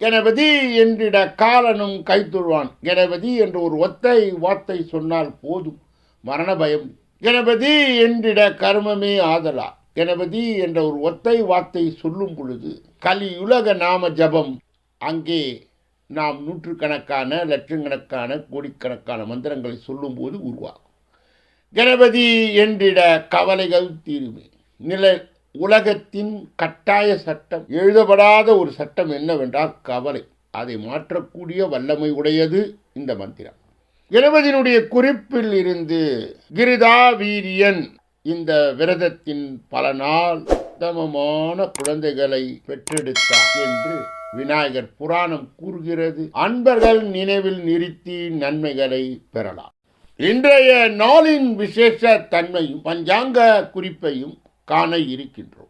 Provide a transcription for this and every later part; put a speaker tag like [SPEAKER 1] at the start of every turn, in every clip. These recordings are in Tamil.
[SPEAKER 1] கணபதி என்றிட காலனும் கைத்துள்வான் கணபதி என்று ஒரு ஒத்தை வார்த்தை சொன்னால் போதும். மரண பயம் கணபதி என்றிட கர்மமே ஆதலா. கணபதி என்ற ஒரு ஒத்தை வார்த்தை சொல்லும் பொழுது கலியுலக நாம ஜபம். அங்கே நாம் நூற்றுக்கணக்கான லட்சக்கணக்கான கோடிக்கணக்கான மந்திரங்களை சொல்லும்போது உருவாகும். கணபதி என்றிட கவலைகள் தீருமே. நில உலகத்தின் கட்டாய சட்டம் எழுதப்படாத ஒரு சட்டம் என்னவென்றால் கவலை. அதை மாற்றக்கூடிய வல்லமை உடையது இந்த மந்திரம். எழுபதினுடைய குறிப்பில் இருந்து கிரிதா வீரியன் இந்த விரதத்தின் பல நாள் உத்தமமான குழந்தைகளை பெற்றெடுத்தார் என்று விநாயகர் புராணம் கூறுகிறது. அன்பர்கள் நினைவில் நிறுத்தி நன்மைகளை பெறலாம். இன்றைய நாளின் விசேஷ தன்மையும் பஞ்சாங்க குறிப்பையும் காண இருக்கின்றோம்.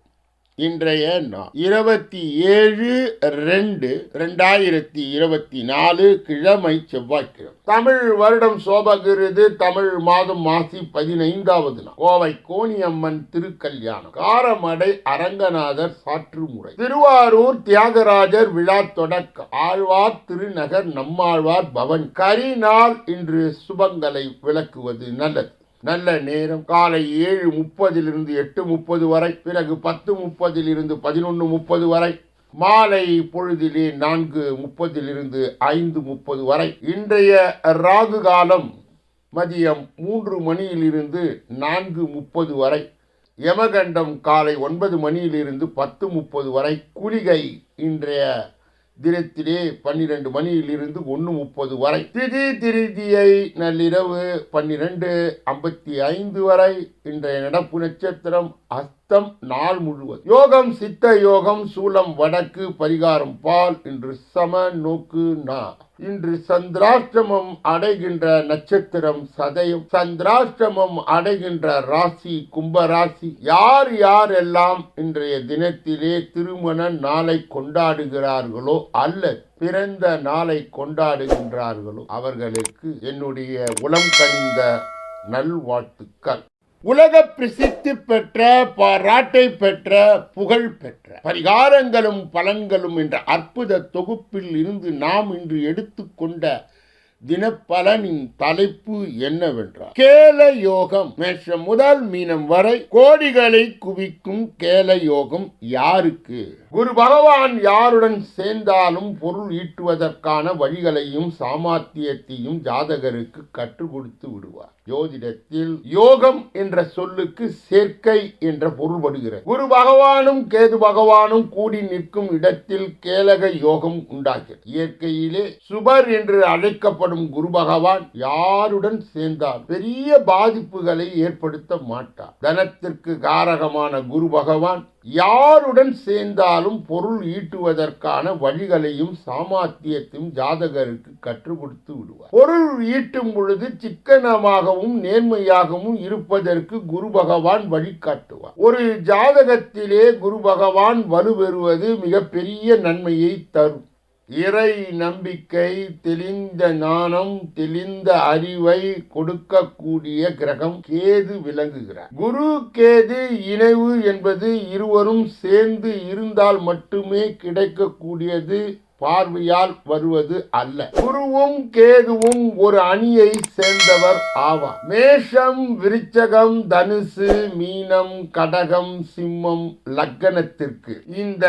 [SPEAKER 1] இன்றைய நாள் இருபத்தி ஏழு ரெண்டு ரெண்டாயிரத்தி இருபத்தி நாலு கிழமை செவ்வாய்க்கிழமை. தமிழ் வருடம் சோபகிருது தமிழ் மாதம் மாசி பதினைந்தாவது நாள். கோவை கோணியம்மன் திருக்கல்யாணம். காரமடை அரங்கநாதர் சாற்றுமுறை திருவாரூர் தியாகராஜர் விழா தொடக்கம். ஆழ்வார் திருநகர் நம்மாழ்வார் பவன். கரிநாள் இன்று சுபங்களை விளக்குவது நல்லது. நல்ல நேரம். காலை ஏழு முப்பதிலிருந்து எட்டு முப்பது வரை பிறகு பத்து முப்பதிலிருந்து பதினொன்று முப்பது வரை மாலை பொழுதிலே நான்கு முப்பதிலிருந்து ஐந்து முப்பது வரை. இன்றைய ராகு காலம் மதியம் மூன்று மணியிலிருந்து நான்கு முப்பது வரை. யமகண்டம் காலை ஒன்பது மணியிலிருந்து பத்து முப்பது வரை. குளிகை இன்றைய தினத்திலே பன்னிரண்டு மணியிலிருந்து ஒன்று முப்பது வரை. திதி திருதியை நள்ளிரவு பன்னிரண்டு ஐம்பத்தி ஐந்து வரை இன்றைய நடப்பு நட்சத்திரம் அஸ்தம் நாள் முழுவதும். யோகம் சித்த யோகம் சூலம் வடக்கு பரிகாரம் பால் இன்று சம நோக்கு நா. இன்று சந்திராஷ்டமம் அடைகின்ற நட்சத்திரம் சதயம். சந்திராஷ்டமம் அடைகின்ற ராசி கும்பராசி யார் யாரெல்லாம் இன்றைய தினத்திலே திருமண நாளை கொண்டாடுகிறார்களோ அல்ல பிறந்த நாளை கொண்டாடுகின்றார்களோ அவர்களுக்கு என்னுடைய உளம் கனிந்த நல்வாழ்த்துக்கள். உலக பிரசித்தி பெற்ற பாராட்டை பெற்ற புகழ் பெற்ற பரிகாரங்களும் பலன்களும் என்ற அற்புத தொகுப்பில் இருந்து நாம் இன்று எடுத்துக்கொண்ட தினப்பலனின் தலைப்பு என்னவென்றால் கேல யோகம் மேஷம் முதல் மீனம் வரை கோடிகளை குவிக்கும் கேல யோகம் யாருக்கு? குரு பகவான் யாருடன் சேர்ந்தாலும் பொருள் ஈட்டுவதற்கான வழிகளையும் சாமர்த்தியத்தையும் ஜாதகருக்கு கற்றுக் கொடுத்து விடுவார். ஜோதிடத்தில் யோகம் என்ற சொல்லுக்கு சேர்க்கை என்ற பொருள்படுகிறது குரு பகவானும் கேது பகவானும் கூடி நிற்கும் இடத்தில் கேலக யோகம் உண்டாகிறது. இயற்கையிலே சுபர் என்று அழைக்கப்படும் குரு பகவான் யாருடன் சேர்ந்தால் பெரிய பாதிப்புகளை ஏற்படுத்த மாட்டார். தனத்திற்கு காரகமான குரு பகவான் யாருடன் சேர்ந்தாலும் பொருள் ஈட்டுவதற்கான வழிகளையும் சாமர்த்தியத்தையும் ஜாதகருக்கு கற்றுக் கொடுத்து விடுவார். பொருள் ஈட்டும் பொழுது சிக்கனமாகவும் நேர்மையாகவும் இருப்பதற்கு குரு பகவான் வழிகாட்டுவார். ஒரு ஜாதகத்திலே குரு பகவான் வலுப்பெறுவது மிகப்பெரிய நன்மையை தரும். இறை நம்பிக்கை தெளிந்த ஞானம் தெளிந்த அறிவை கொடுக்கக்கூடிய கிரகம் கேது விளங்குகிறார். குரு கேது இணைவு என்பது இருவரும் சேர்ந்து இருந்தால் மட்டுமே கிடைக்கக்கூடியது பார்வையால் வருவது அல்ல. குருவும் கேதுவும் ஒரு அணியை சேர்ந்தவர் ஆவார். மேஷம் விருச்சகம் தனுசு மீனம் கடகம் சிம்மம் லக்கணத்திற்கு. இந்த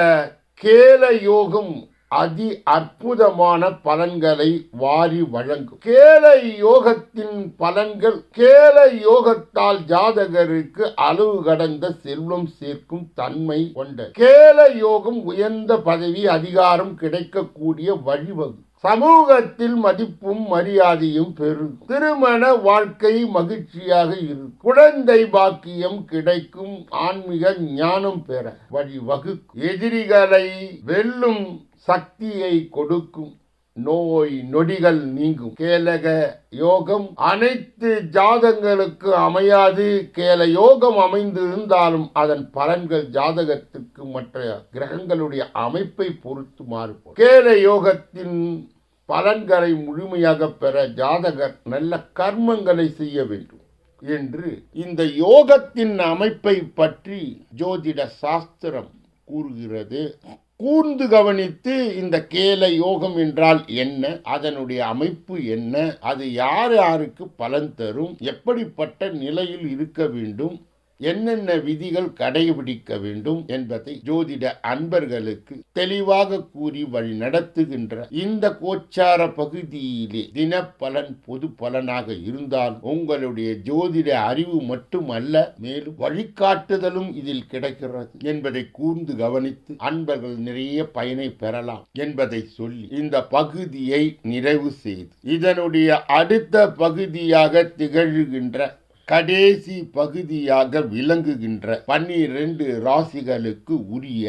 [SPEAKER 1] கேல யோகம் அதி அற்புதமான பலன்களை வாரி வழங்கும். கேல யோகத்தின் பலன்கள் கேல யோகத்தால் ஜாதகருக்கு அளவு கடந்த செல்வம் சேர்க்கும் தன்மை கொண்ட கேல யோகம் உயர்ந்த பதவி அதிகாரம் கிடைக்கக்கூடிய வழிவகு சமூகத்தில் மதிப்பும் மரியாதையும் பெறும் திருமண வாழ்க்கை மகிழ்ச்சியாக இருக்கும் குழந்தை பாக்கியம் கிடைக்கும் ஆன்மீக ஞானம் பெற வழிவகுக்கும். எதிரிகளை வெல்லும் சக்தியை கொடுக்கும். நோய் நொடிகள் நீங்கும். கேலக யோகம் அனைத்து ஜாதங்களுக்கு அமையாது. கேல யோகம் அமைந்திருந்தாலும் அதன் பலன்கள் ஜாதகத்துக்கு மற்ற கிரகங்களுடைய அமைப்பை பொறுத்து மாறுபடும். கேல யோகத்தின் பலன்களை முழுமையாக பெற ஜாதகர் நல்ல கர்மங்களை செய்ய வேண்டும் என்று இந்த யோகத்தின் அமைப்பை பற்றி ஜோதிட சாஸ்திரம் கூறுகிறது. கூர்ந்து கவனித்து இந்த கேல யோகம் என்றால் என்ன அதனுடைய அமைப்பு என்ன அது யார் யாருக்கு பலன் தரும் எப்படிப்பட்ட நிலையில் இருக்க வேண்டும் என்னென்ன விதிகள் கடைபிடிக்க வேண்டும் என்பதை ஜோதிட அன்பர்களுக்கு தெளிவாக கூறி வழி நடத்துகின்ற இந்த கோச்சார பகுதியிலே தினப்பலன் பொது பலனாக இருந்தால் உங்களுடைய ஜோதிட அறிவு மட்டுமல்ல மேலும் வழிகாட்டுதலும் இதில் கிடைக்கிறது என்பதை கூர்ந்து கவனித்து அன்பர்கள் நிறைய பயனை பெறலாம் என்பதை சொல்லி இந்த பகுதியை நிறைவு செய்து இதனுடைய அடுத்த பகுதியாக திகழ்கின்ற கடைசி பகுதியாக விளங்குகின்ற பன்னிரண்டு ராசிகளுக்கு உரிய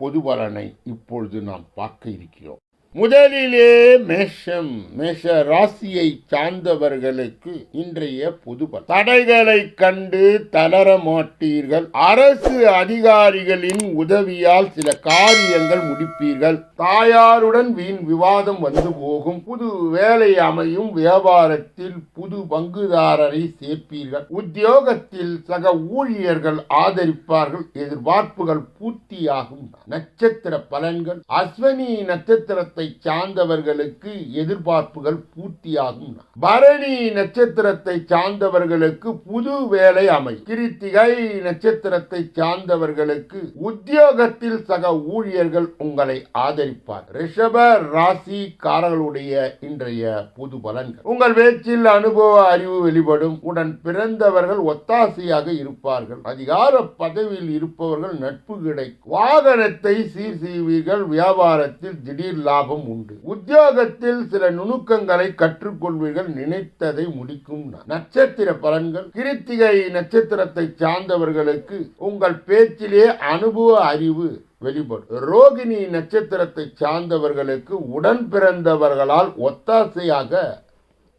[SPEAKER 1] பொது பலனை இப்பொழுது நாம் பார்க்க இருக்கிறோம். முதலிலே மேஷம் மேஷ ராசியை சார்ந்தவர்களுக்கு இன்றைய புதுபல் தடைகளை கண்டு தளர மாட்டீர்கள். அரசு அதிகாரிகளின் உதவியால் சில காரியங்கள் முடிப்பீர்கள். தாயாருடன் வீண் விவாதம் வந்து போகும். புது வேலை அமையும் வியாபாரத்தில் புது பங்குதாரரை சேர்ப்பீர்கள். உத்தியோகத்தில் சக ஊழியர்கள் ஆதரிப்பார்கள். எதிர்பார்ப்புகள் பூர்த்தியாகும். நட்சத்திர பலன்கள். அஸ்வனி நட்சத்திரத்தை சார்ந்தவர்களுக்கு எதிர்பார்ப்புகள் பூர்த்தியாகும். பரணி நட்சத்திரத்தை சார்ந்தவர்களுக்கு புது வேலை அமை கிருத்திகை நட்சத்திரத்தை சார்ந்தவர்களுக்கு உத்தியோகத்தில் சக ஊழியர்கள் உங்களை ஆதரிப்பார். ரிஷப ராசிக்காரர்களுடைய இன்றைய புது பலன்கள். உங்கள் பேச்சில் அனுபவ அறிவு வெளிப்படும். உடன் பிறந்தவர்கள் ஒத்தாசையாக இருப்பார்கள். அதிகார பதவியில் இருப்பவர்கள் நட்பு கிடைக்கும். வாகனத்தை சீர் செய்வீர்கள். வியாபாரத்தில் திடீர் லாபம் உண்டு. உத்தியோகத்தில் சில நுணுக்கங்களை கற்றுக்கொள்வீர்கள் நினைத்ததை முடிக்கும் நட்சத்திர பலன்கள். கிருத்திகை நட்சத்திரத்தை சார்ந்தவர்களுக்கு உங்கள் பேச்சிலே அனுபவ அறிவு வெளிப்படும். ரோகிணி நட்சத்திரத்தை சார்ந்தவர்களுக்கு உடன் பிறந்தவர்களால் ஒத்தாசையாக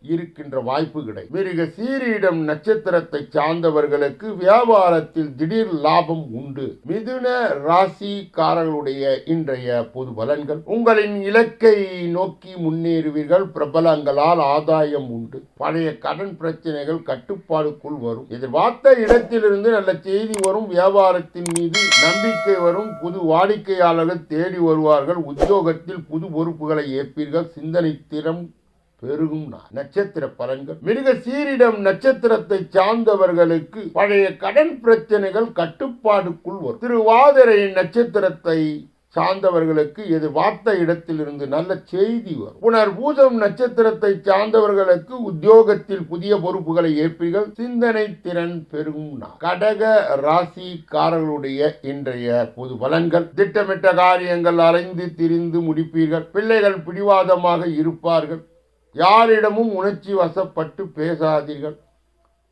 [SPEAKER 1] இருக்கின்ற வாய்ப்பு கிடைக்கும். மிருக சீரியிடம் நட்சத்திரத்தை சார்ந்தவர்களுக்கு வியாபாரத்தில் திடீர் லாபம் உண்டு. மிதுன ராசிக்காரர்களுடைய இன்றைய பொது பலன்கள். உங்களின் இலக்கை நோக்கி முன்னேறுவீர்கள். பிரபலங்களால் ஆதாயம் உண்டு. பழைய கடன் பிரச்சனைகள் கட்டுப்பாடுக்குள் வரும். எதிர்பார்த்த இடத்திலிருந்து நல்ல செய்தி வரும். வியாபாரத்தின் மீது நம்பிக்கை வரும். புது வாடிக்கையாளர்கள் தேடி வருவார்கள். உத்தியோகத்தில் புது பொறுப்புகளை ஏற்பீர்கள். சிந்தனை திறம் பெருகும் நட்சத்திர பலன்கள். மிருக சீரிடம் நட்சத்திரத்தை சார்ந்தவர்களுக்கு பழைய கடன் பிரச்சனைகள் கட்டுப்பாடுக்குள் வரும். திருவாதிரை நட்சத்திரத்தை சார்ந்தவர்களுக்கு எதிர்பார்த்த இடத்திலிருந்து நல்ல செய்தி வரும். புனர் பூஜம் நட்சத்திரத்தை சார்ந்தவர்களுக்கு உத்தியோகத்தில் புதிய பொறுப்புகளை ஏற்பீர்கள். சிந்தனை திறன் பெருகும் கடக ராசிக்காரர்களுடைய இன்றைய பொது பலன்கள். திட்டமிட்ட காரியங்கள் அலைந்து திரிந்து முடிப்பீர்கள். பிள்ளைகள் பிடிவாதமாக இருப்பார்கள். யாரிடமும் உணர்ச்சி வசப்பட்டு பேசாதீர்கள்.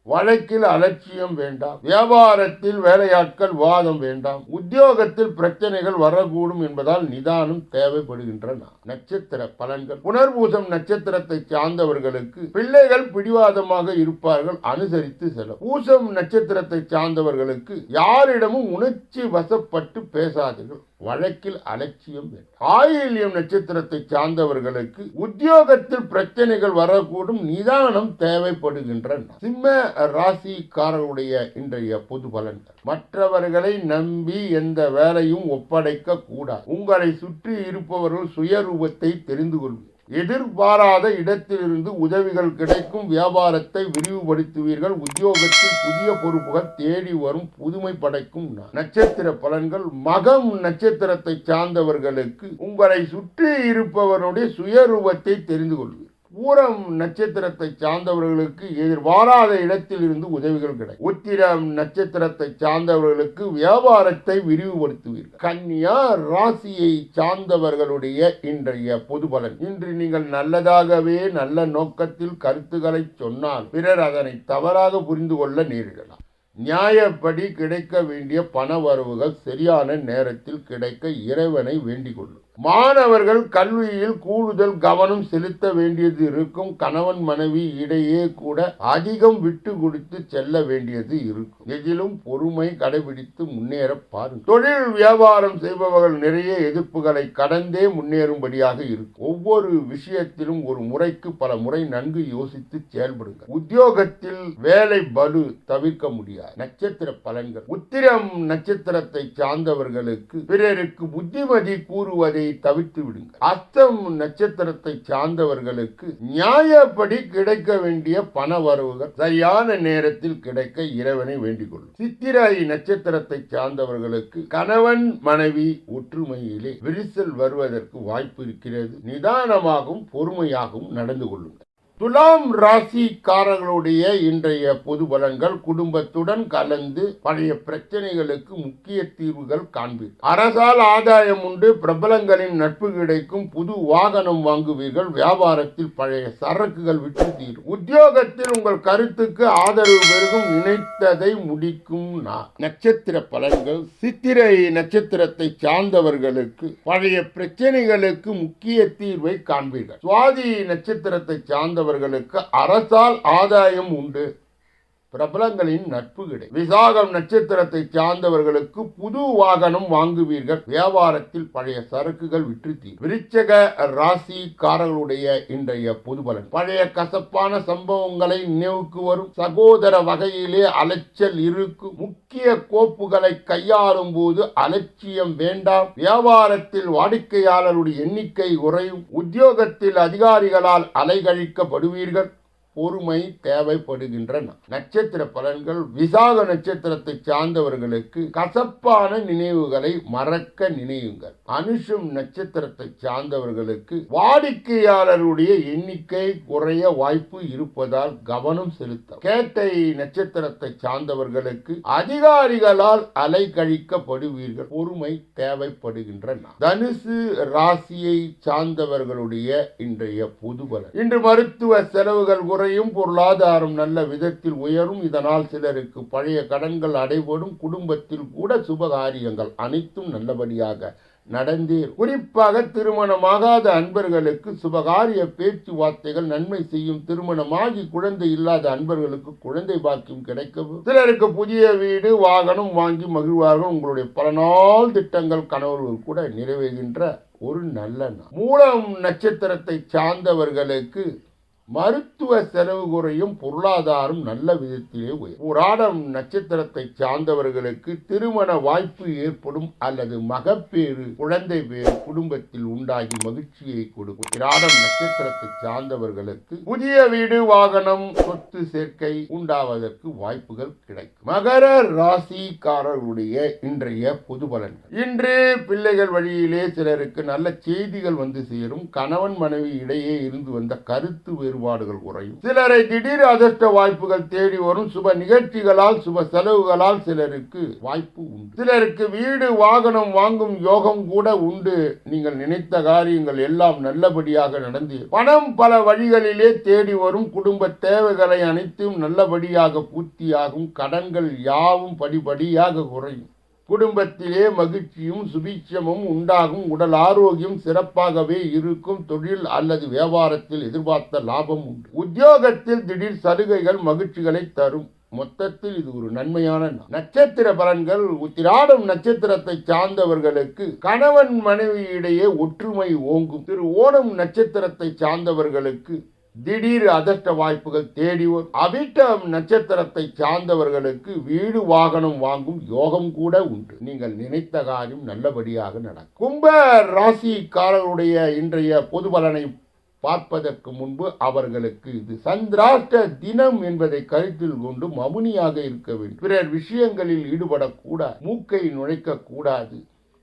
[SPEAKER 1] வழக்கில் அலட்சியம் வேண்டாம். வியாபாரத்தில் வேலையாட்கள் வாதம் வேண்டாம். உத்தியோகத்தில் பிரச்சனைகள் வரக்கூடும் என்பதால் நிதானம் தேவைப்படுகின்றன. நட்சத்திர பலன்கள். புனர்பூசம் நட்சத்திரத்தை சார்ந்தவர்களுக்கு பிள்ளைகள் பிடிவாதமாக இருப்பார்கள் அனுசரித்து செல்லும். பூசம் நட்சத்திரத்தை சார்ந்தவர்களுக்கு யாரிடமும் உணர்ச்சி வசப்பட்டு பேசாதீர்கள். வழக்கில் அலட்சியம் வேண்டும் ஆயில்யம் நட்சத்திரத்தை சார்ந்தவர்களுக்கு உத்தியோகத்தில் பிரச்சனைகள் வரக்கூடும் நிதானம் தேவைப்படுகின்றன. சிம்ம ராசிக்காரருடைய இன்றைய பொது பலன்கள் மற்றவர்களை நம்பி எந்த வேலையும் ஒப்படைக்க கூடாது. உங்களை சுற்றி இருப்பவர்கள் சுயரூபத்தை தெரிந்து கொள்வீர்கள். எதிர்பாராத இடத்திலிருந்து உதவிகள் கிடைக்கும் வியாபாரத்தை விரிவுபடுத்துவீர்கள். உத்தியோகத்தில் புதிய பொறுப்புகள் தேடி வரும் புதுமை படைக்கும் நட்சத்திர பலன்கள் மகம் நட்சத்திரத்தை சார்ந்தவர்களுக்கு உங்களை சுற்றி இருப்பவருடைய சுயரூபத்தை தெரிந்து கொள்வீர்கள் பூரம் நட்சத்திரத்தை சார்ந்தவர்களுக்கு எதிர்பாராத இடத்தில் இருந்து உதவிகள் கிடைக்கும். உத்திரம் நட்சத்திரத்தை சார்ந்தவர்களுக்கு வியாபாரத்தை விரிவுபடுத்துவீர்கள். கன்னியா ராசியை சார்ந்தவர்களுடைய இன்றைய பொது பலன். இன்று நீங்கள் நல்லதாகவே நல்ல நோக்கத்தில் கருத்துக்களை சொன்னால் பிறர் அதனை தவறாக புரிந்து கொள்ள நேரிடலாம். நியாயப்படி கிடைக்க வேண்டிய பண வரவுகள் சரியான நேரத்தில் கிடைக்க இறைவனை வேண்டிக் கொள்ளும். மாணவர்கள் கல்வியில் கூடுதல் கவனம் செலுத்த வேண்டியது இருக்கும். கணவன் மனைவி இடையே கூட அதிகம் விட்டு கொடுத்து செல்ல வேண்டியது இருக்கும். எதிலும் பொறுமை கடைபிடித்து முன்னேற பாருங்கள். தொழில் வியாபாரம் செய்பவர்கள் நிறைய எதிர்ப்புகளை கடந்தே முன்னேறும்படியாக இருக்கும். ஒவ்வொரு விஷயத்திலும் ஒரு முறைக்கு பல முறை நன்கு யோசித்து செயல்படுங்கள். உத்தியோகத்தில் வேலை பலு தவிர்க்க முடியாது. நட்சத்திர பலன்கள். உத்திரம் நட்சத்திரத்தை சார்ந்தவர்களுக்கு பிறருக்கு புத்திமதி கூறுவதை தவிர்த்து விடுங்கள். அஸ்தம் நட்சத்திரத்தை சார்ந்தவர்களுக்கு நியாயப்படி கிடைக்க வேண்டிய பண வரவுகள் சரியான நேரத்தில் கிடைக்க இறைவனை வேண்டிக் கொள்ளும் சித்திராயி நட்சத்திரத்தை சார்ந்தவர்களுக்கு கணவன் மனைவி ஒற்றுமையிலே விரிசல் வருவதற்கு வாய்ப்பு இருக்கிறது. நிதானமாகவும் பொறுமையாகவும் நடந்து கொள்ளுங்கள். துலாம் ராசிக்காரர்களுடைய இன்றைய பொது பலன்கள் குடும்பத்துடன் கலந்து பழைய பிரச்சனைகளுக்கு முக்கிய தீர்வுகள் காண்பீர்கள் அரசால் ஆதாயம் உண்டு பிரபலங்களின் நட்பு கிடைக்கும் புது வாகனம் வாங்குவீர்கள் வியாபாரத்தில் பழைய சரக்குகள் விட்டு தீரும். உத்தியோகத்தில் உங்கள் கருத்துக்கு ஆதரவு பெருகும் நினைத்ததை முடிக்கும் நட்சத்திர பலன்கள். சித்திரை நட்சத்திரத்தை சார்ந்தவர்களுக்கு பழைய பிரச்சனைகளுக்கு முக்கிய தீர்வை காண்பீர்கள். சுவாதி நட்சத்திரத்தை இல்லாதவர்களுக்கு அரசால் ஆதாயம் உண்டு. பிரபலங்களின் நட்பு கிடை. விசாகம் நட்சத்திரத்தை சார்ந்தவர்களுக்கு புது வாகனம் வாங்குவீர்கள். வியாபாரத்தில் பழைய சரக்குகள் விற்று தீர் விருச்சக ராசிக்காரர்களுடைய இன்றைய பொது பலன். பழைய கசப்பான சம்பவங்களை நினைவுக்கு வரும். சகோதர வகையிலே அலைச்சல் இருக்கும் முக்கிய கோப்புகளை கையாளும் போது அலட்சியம் வேண்டாம். வியாபாரத்தில் வாடிக்கையாளருடைய எண்ணிக்கை குறையும். உத்தியோகத்தில் அதிகாரிகளால் அலைகழிக்கப்படுவீர்கள். பொறுமை தேவைப்படுகின்றன. நட்சத்திர பலன்கள் விசாக நட்சத்திரத்தை சார்ந்தவர்களுக்கு கசப்பான நினைவுகளை மறக்க நினைவுங்கள் அனுஷம் நட்சத்திரத்தை சார்ந்தவர்களுக்கு வாடிக்கையாளருடைய எண்ணிக்கை குறைய வாய்ப்பு இருப்பதால் கவனம் செலுத்த கேட்டை நட்சத்திரத்தை சார்ந்தவர்களுக்கு அதிகாரிகளால் அலைக்கழிக்கப்படுவீர்கள் பொறுமை தேவைப்படுகின்றன. தனுசு ராசியை சார்ந்தவர்களுடைய இன்றைய பொதுபலன். இன்று மருத்துவ செலவுகள் குறை துறையும் பொருளாதாரம் நல்ல விதத்தில் உயரும். இதனால் சிலருக்கு பழைய கடன்கள் அடைபடும். குடும்பத்தில் கூட சுபகாரியங்கள் அனைத்தும் நல்லபடியாக நடந்தே குறிப்பாக திருமணமாகாத அன்பர்களுக்கு சுபகாரிய பேச்சுவார்த்தைகள் நன்மை செய்யும் திருமணமாகி குழந்தை இல்லாத அன்பர்களுக்கு குழந்தை பாக்கியம் கிடைக்கவும் சிலருக்கு புதிய வீடு வாகனம் வாங்கி மகிழ்வார்கள். உங்களுடைய பல நாள் திட்டங்கள் கனவுகள் கூட நிறைவேகின்ற ஒரு நல்ல நாள். மூலம் நட்சத்திரத்தை சார்ந்தவர்களுக்கு மருத்துவ செலவு குறையும் பொருளாதாரம் நல்ல விதத்திலே உயரும். புராடம் நட்சத்திரத்தை சார்ந்தவர்களுக்கு திருமண வாய்ப்பு ஏற்படும் அல்லது மகப்பேறு குழந்தை பேறு குடும்பத்தில் உண்டாகி மகிழ்ச்சியை கொடுக்கும். புராடம் நட்சத்திரத்தை சார்ந்தவர்களுக்கு புதிய வீடு வாகனம் சொத்து சேர்க்கை உண்டாவதற்கு வாய்ப்புகள் கிடைக்கும். மகர ராசிக்காரருடைய இன்றைய பொது பலன்கள். இன்று பிள்ளைகள் வழியிலே சிலருக்கு நல்ல செய்திகள் வந்து சேரும். கணவன் மனைவி இடையே இருந்து வந்த கருத்து வேறுபாடுகள் குறையும். சிலரை திடீர் அதிர்ஷ்ட வாய்ப்புகள் தேடி வரும். சுப நிகழ்ச்சிகளால் சுப செலவுகளால் சிலருக்கு வாய்ப்பு உண்டு. சிலருக்கு வீடு வாகனம் வாங்கும் யோகம் கூட உண்டு. நீங்கள் நினைத்த காரியங்கள் எல்லாம் நல்லபடியாக நடந்து பணம் பல வழிகளிலே தேடி வரும். குடும்ப தேவைகளை அனைத்தும் நல்லபடியாக பூர்த்தியாகும். கடன்கள் யாவும் படிப்படியாக குறையும். குடும்பத்திலே மகிழ்ச்சியும் சுபீட்சமும் உண்டாகும். உடல் ஆரோக்கியம் சிறப்பாகவே இருக்கும். தொழில் அல்லது வியாபாரத்தில் எதிர்பார்த்த லாபம் உண்டு. உத்தியோகத்தில் திடீர் சலுகைகள் மகிழ்ச்சிகளை தரும். மொத்தத்தில் இது ஒரு நன்மையான நட்சத்திர பலன்கள். உத்திராடம் நட்சத்திரத்தை சார்ந்தவர்களுக்கு கணவன் மனைவியிடையே ஒற்றுமை ஓங்கும். திரு ஓணம் நட்சத்திரத்தை சார்ந்தவர்களுக்கு திடீர் அதிர்ஷ்ட வாய்ப்புகள் தேடி வரும் அவிட்டம் நட்சத்திரத்தை சார்ந்தவர்களுக்கு வீடு வாகனம் வாங்கும் யோகம் கூட உண்டு. நீங்கள் நினைத்த காரியம் நல்லபடியாக நடக்கும். கும்ப ராசிக்காரருடைய இன்றைய பொது பலனை பார்ப்பதற்கு முன்பு அவர்களுக்கு இது சந்திராஷ்ட தினம் என்பதை கருத்தில் கொண்டு மமுனியாக இருக்க வேண்டும். பிறர் விஷயங்களில் ஈடுபடக்கூடாது மூக்கை நுழைக்க கூடாது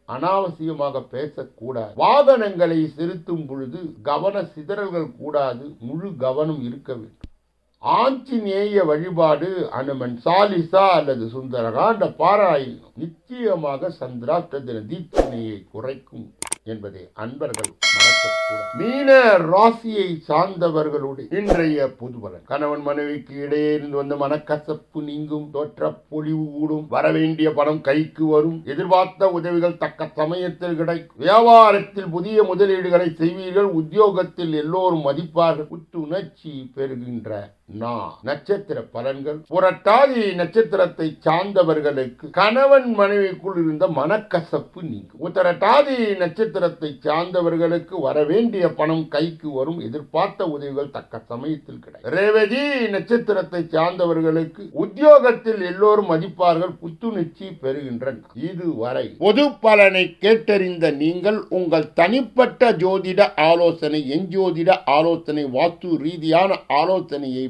[SPEAKER 1] அனாவசியமாக பேசக்கூடாது. வாகனங்களை செலுத்தும் பொழுது கவன சிதறல்கள் கூடாது. முழு கவனம் இருக்க வேண்டும். ஆஞ்சநேய வழிபாடு அனுமன் சாலிசா அல்லது சுந்தரகாண்ட பாராயணம். நிச்சயமாக சந்திராஷ்ட தின தீட்சணையை குறைக்கும். என்பதை அன்பர்கள் மறக்கக்கூடாது. மீன ராசியை சார்ந்தவர்களுடைய இன்றைய புதுபலன் கணவன் மனைவிக்கு இடையே இருந்து வந்த மனக்கசப்பு நீங்கும் தோற்ற பொழிவு கூடும் வரவேண்டிய பணம் கைக்கு வரும் எதிர்பார்த்த உதவிகள் தக்க சமயத்தில் கிடைக்கும். வியாபாரத்தில் புதிய முதலீடுகளை செய்வீர்கள் உத்தியோகத்தில் எல்லோரும் மதிப்பார்கள் புத்துணர்ச்சி பெறுகின்ற நா நட்சத்திர பலன்கள். புரட்டாதி நட்சத்திரத்தை சார்ந்தவர்களுக்கு கணவன் மனைவிக்குள் இருந்த மனக்கசப்பு நீங்கும். உத்தரட்டாதி நட்சத்திரத்தை சார்ந்தவர்களுக்கு வரவேண்டிய பணம் கைக்கு வரும் எதிர்பார்த்த உதவிகள் தக்க சமயத்தில் கிடைக்கும். ரேவதி நட்சத்திரத்தை சார்ந்தவர்களுக்கு உத்தியோகத்தில் எல்லோரும் மதிப்பார்கள் புத்துணர்ச்சி பெறுகின்றனர். இதுவரை பொது பலனை கேட்டறிந்த நீங்கள் உங்கள் தனிப்பட்ட ஜோதிட ஆலோசனை எஞ்சோதிட ஆலோசனை வாஸ்து ரீதியான ஆலோசனையை